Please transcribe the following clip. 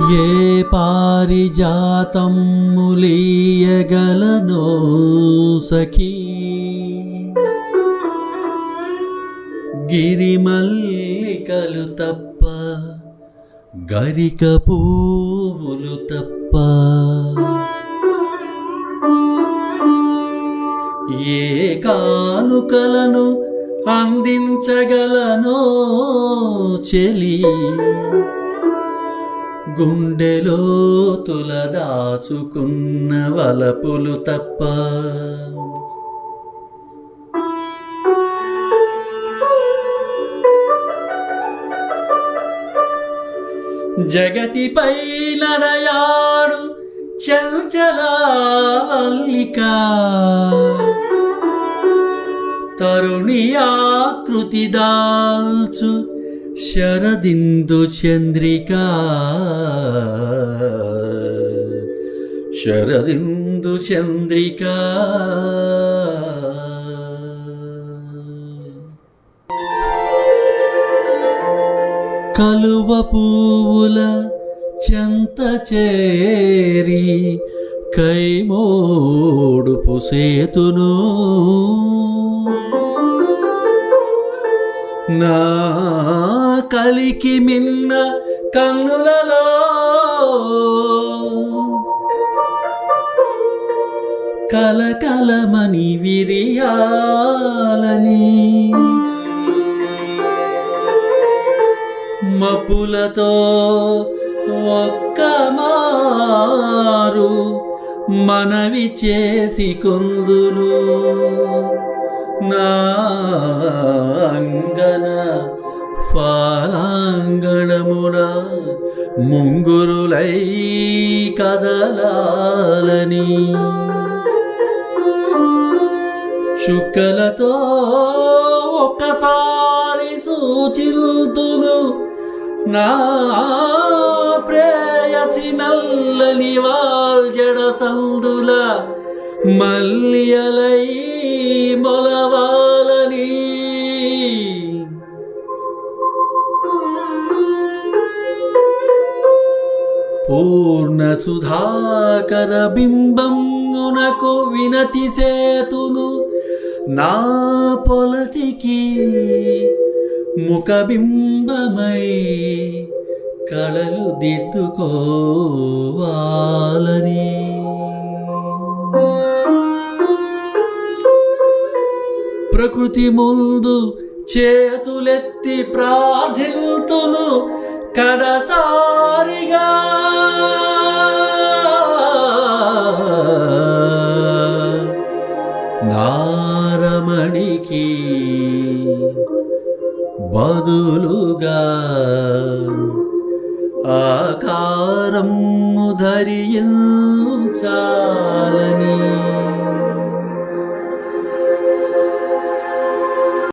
ఏ పారిజాతం ములీయగలనో సఖీ? గిరిమల్లికలు తప్ప గరిక పూవులు తప్ప. ఏ కానుకలను అందించగలనో చెలి? గుండెలో తులదాచుకున్న వలపులు తప్ప జగతిపై నడయాడు చంచలాల్లిక తరుణి ఆకృతి దాల్చు శరదిందు చంద్రిక. శరదిందు చంద్రిక. కలువ పువ్వుల చెంత చేరి కైమోడు పుసేతును. నా కలికి మిన్న కన్నులలో. కలకలమని విరియాలని. మపులతో ఒక్క మారు మనవి చేసి కొందును నా ఫలాంగణమున ముంగురులై కదలాలని. చుక్కలతో ఒక్కసారి సూచింతును నా ప్రేయసి నల్లని వాల్జడ సందుల మల్లియలై మొలవా పూర్ణ బింబమునకు వినతి సేతును. నా పొలతికి ముఖబింబమై కళలు దిద్దుకోవాలని. ప్రకృతి ముందు చేతులెత్తి ప్రార్థిల్తును. కడసా నారమణికి బదులుగా ఆకారం ధరించా